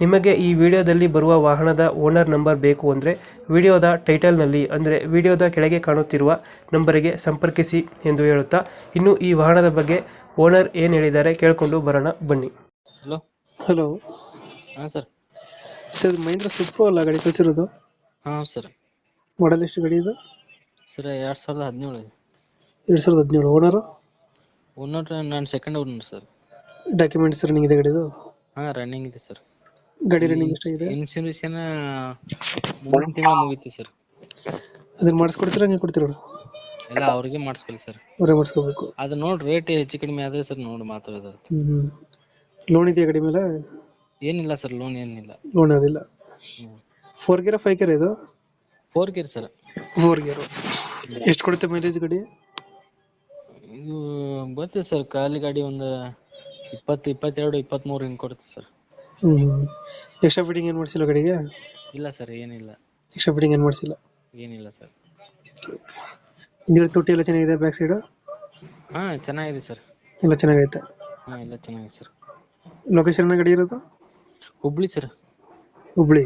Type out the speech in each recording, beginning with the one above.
ನಿಮಗೆ ಈ ವಿಡಿಯೋದಲ್ಲಿ ಬರುವ ವಾಹನದ ಓನರ್ ನಂಬರ್ ಬೇಕು ಅಂದರೆ ವಿಡಿಯೋದ ಟೈಟಲ್ನಲ್ಲಿ ಅಂದರೆ ವಿಡಿಯೋದ ಕೆಳಗೆ ಕಾಣುತ್ತಿರುವ ನಂಬರಿಗೆ ಸಂಪರ್ಕಿಸಿ ಎಂದು ಹೇಳುತ್ತಾ ಇನ್ನು ಈ ವಾಹನದ ಬಗ್ಗೆ ಓನರ್ ಏನು ಹೇಳಿದ್ದಾರೆ ಕೇಳಿಕೊಂಡು ಬರೋಣ ಬನ್ನಿ. ಹಲೋ. ಹಲೋ. ಹಾಂ ಸರ್. ಸರ್ ಮಹೇಂದ್ರ ಸುಪ್ರೋ ಅಲ್ಲ ಗಾಡಿ ಕಳಿಸಿರೋದು? ಹಾಂ ಸರ್. ಮಾಡಲ್ ಎಷ್ಟು ಗಾಡಿ ಇದು? ಸರ್ ಎರಡು ಸಾವಿರದ ಹದಿನೇಳು ಎರಡು ಸಾವಿರದ ಹದಿನೇಳು. ಓನರು ಓನರ್ ನಾನು second owner sir. Documents running ಇದೆ ಗಾಡಿದು ಹಾಂ ರನ್ನಿಂಗ್ ಇದೆ ಸರ್. ಗಾಡಿ ರನ್ನಿಂಗ್ ಎಷ್ಟಾಗಿದೆ? ಇನ್ಶೂರೆನ್ಸ್ ಮೂರು ತಿಂಗಳು ಮುಗೀತು ಸರ್. ಅದನ್ನ ಮಾಡಿಸ್ಕೊಡ್ತೀರಾ? ನೀವು ಕೊಡ್ತೀರಾ ಎಲ್ಲ ಅವ್ರಿಗೆ ಮಾಡಿಸ್ಕೊಳ್ಳಿ ಸರ್. ಅವರೇ ಮಾಡಿಸ್ಕೋಬೇಕು. ಅದು ನೋಡಿ ರೇಟ್ ಹೆಚ್ಚು ಕಡಿಮೆ ಆದ್ರೆ ಸರ್ ನೋಡಿ ಮಾತಾಡೋದು ಹ್ಞೂ ಲೋನ್ ಇದೆಯಾ ಗಾಡಿ ಮೇಲೆ? ಏನಿಲ್ಲ ಸರ್ ಲೋನ್ ಏನಿಲ್ಲ. ಲೋನ್ ಅದಿಲ್ಲ. ಫೋರ್ ಗೇರ್ ಫೈವ್ ಗೇರ್ ಇದು? Four gear sir. Four gear ಎಷ್ಟು ಕೊಡುತ್ತೆ ಮೈಲೇಜ್ ಗಾಡಿ? ಇದು ಬರ್ತದೆ ಸರ್ ಖಾಲಿ ಗಾಡಿ ಒಂದು ಇಪ್ಪತ್ತು ಇಪ್ಪತ್ತೆರಡು ಇಪ್ಪತ್ತ್ಮೂರು ಹಿಂಗೆ ಕೊಡುತ್ತೆ ಸರ್. ಎಕ್ಸ್ಟ್ರಾ ಫಿಟ್ಟಿಂಗ್ ಏನು ಮಾಡ್ಸಿಲ್ಲ ಗಾಡಿಗೆ ಇಲ್ಲ ಸರ್ ಏನಿಲ್ಲ. ಎಕ್ಸ್ಟ್ರಾ ಫಿಟ್ಟಿಂಗ್ ಏನು ಮಾಡಿಸಿಲ್ಲ? ಏನಿಲ್ಲ ಸರ್. ಹಿಂದಿನ ತುಟಿ ಎಲ್ಲ ಚೆನ್ನಾಗಿದೆ ಬ್ಯಾಕ್ ಸೈಡ್ ಹಾಂ ಚೆನ್ನಾಗಿದೆ ಸರ್. ಎಲ್ಲ ಚೆನ್ನಾಗೈತೆ? ಹಾಂ ಎಲ್ಲ ಚೆನ್ನಾಗಿದೆ ಸರ್. ಲೊಕೇಶನ್ ಗಾಡಿ ಇರೋದು? ಹುಬ್ಳಿ ಸರ್. ಹುಬ್ಳಿ?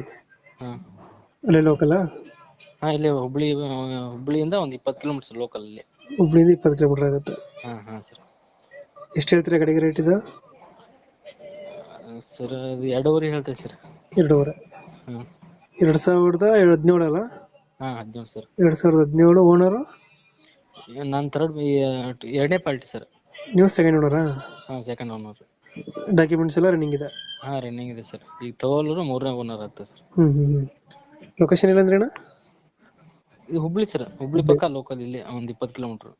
ಹಾಂ. ಅಲ್ಲೇ ಲೋಕಲ್ಲ ಹಾಂ ಇಲ್ಲೇ ಹುಬ್ಳಿ ಆ, ಹುಬ್ಳಿಯಿಂದ ಒಂದು ಇಪ್ಪತ್ತು ಕಿಲೋಮೀಟರ್ ಲೋಕಲ್ ಅಲ್ಲಿ. ಹುಬ್ಳಿಯಿಂದ ಇಪ್ಪತ್ತು ಕಿಲೋಮೀಟರ್ ಆಗುತ್ತೆ. ಹಾಂ ಹಾಂ ಸರ್. ಎಷ್ಟು ಹೇಳ್ತೀರಾ ಗಾಡಿಗೆ ರೇಟ್ ಇದು? ಸರ್ ಅದು ಎರಡೂವರೆ ಹೇಳ್ತೇವೆ ಸರ್. ಎರಡೂವರೆ. ಹಾಂ ಎರಡು ಸಾವಿರದ ಹದಿನೇಳು ಅಲ್ಲ? ಹಾಂ ಹದಿನೇಳು ಸರ್. ಎರಡು ಸಾವಿರದ ಹದಿನೇಳು ಓನರು? ನಾನು ಥರ್ಡ್ ಎರಡನೇ ಪಾರ್ಟಿ ಸರ್. ನೀವು ಸೆಕೆಂಡ್ ಓನರ್ ಹಾಂ ಸೆಕೆಂಡ್ ಓನರ್ ಡಾಕ್ಯುಮೆಂಟ್ಸ್ ಎಲ್ಲ ರನ್ನಿಂಗ್ ಇದೆ? ಹಾಂ ರನ್ನಿಂಗ್ ಇದೆ ಸರ್. ಈಗ ತಗೊಳ್ಳೋರು ಮೂರನೇ ಓನರ್ ಆಗ್ತದೆ ಸರ್. ಹ್ಞೂ ಹ್ಞೂ ಹ್ಞೂ ಲೊಕೇಶನ್ ಇಲ್ಲ ಅಂದ್ರೆ ಅಣ್ಣ? ಇದು ಹುಬ್ಳಿ ಸರ್. ಹುಬ್ಳಿ ಪಕ್ಕ ಲೋಕಲ್ ಇಲ್ಲಿ ಒಂದು ಇಪ್ಪತ್ತು ಕಿಲೋಮೀಟರ್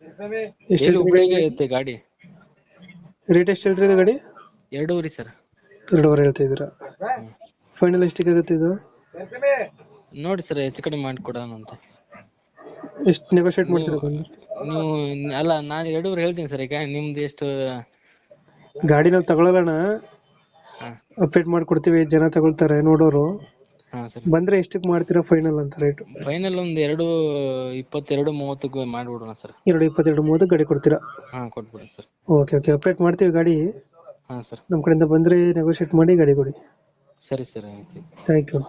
ಎಷ್ಟು ಹುಬ್ಳಿಗೆ ಐತೆ ಗಾಡಿ? ರೇಟ್ ಎಷ್ಟು ಹೇಳ್ತೀರಿ ಗಾಡಿ? ಎರಡೂವರೆ ಸರ್. ಎರಡೂವರೆ ಹೇಳ್ತಾ ಇದ್ದೀರಾ? ಫೈನಲ್ ಎಷ್ಟಿಗೆ ಆಗುತ್ತೆ ಇದು? ನೋಡಿ ಸರ್ ಹೆಚ್ಚು ಕಡಿಮೆ ಮಾಡಿಕೊಡೋಣ ಅಂತ. ಎಷ್ಟು ನೆಗೋಷಿಯೇಟ್ ಮಾಡ್ತೀರಾ ನೀವು ಅಲ್ಲ ನಾನು ಎರಡೂವರೆ ಹೇಳ್ತೀನಿ ಸರ್ ಈಗ ನಿಮ್ದು ಎಷ್ಟು? ಗಾಡಿ ನಾವು ತಗೊಳ್ಳೋಣ ಹಾಂ. ಅಪ್ಡೇಟ್ ಮಾಡ್ಕೊಡ್ತೀವಿ ಜನ ತಗೊಳ್ತಾರೆ ನೋಡೋರು. ಹಾಂ ಸರ್. ಬಂದ್ರೆ ಎಷ್ಟಕ್ಕೆ ಮಾಡ್ತೀರಾ ಫೈನಲ್ ಅಂತ ರೇಟ್ ಫೈನಲ್ ಒಂದು ಎರಡು ಇಪ್ಪತ್ತೆರಡು ಮೂವತ್ತಕ್ಕೆ ಮಾಡಿಬಿಡೋಣ ಸರ್. ಎರಡು ಇಪ್ಪತ್ತೆರಡು ಮೂವತ್ತು ಗಾಡಿ ಕೊಡ್ತೀರಾ? ಹಾಂ ಕೊಟ್ಬಿಡಿ ಸರ್. ಓಕೆ ಓಕೆ ಅಪ್ಡೇಟ್ ಮಾಡ್ತೀವಿ ಗಾಡಿ. ಹಾಂ ಸರ್. ನಮ್ಮ ಕಡೆಯಿಂದ ಬಂದ್ರೆ ನೆಗೋಷಿಯೇಟ್ ಮಾಡಿ ಗಾಡಿ ಕೊಡಿ. ಸರಿ ಸರ್ ಆಯ್ತು. Thank you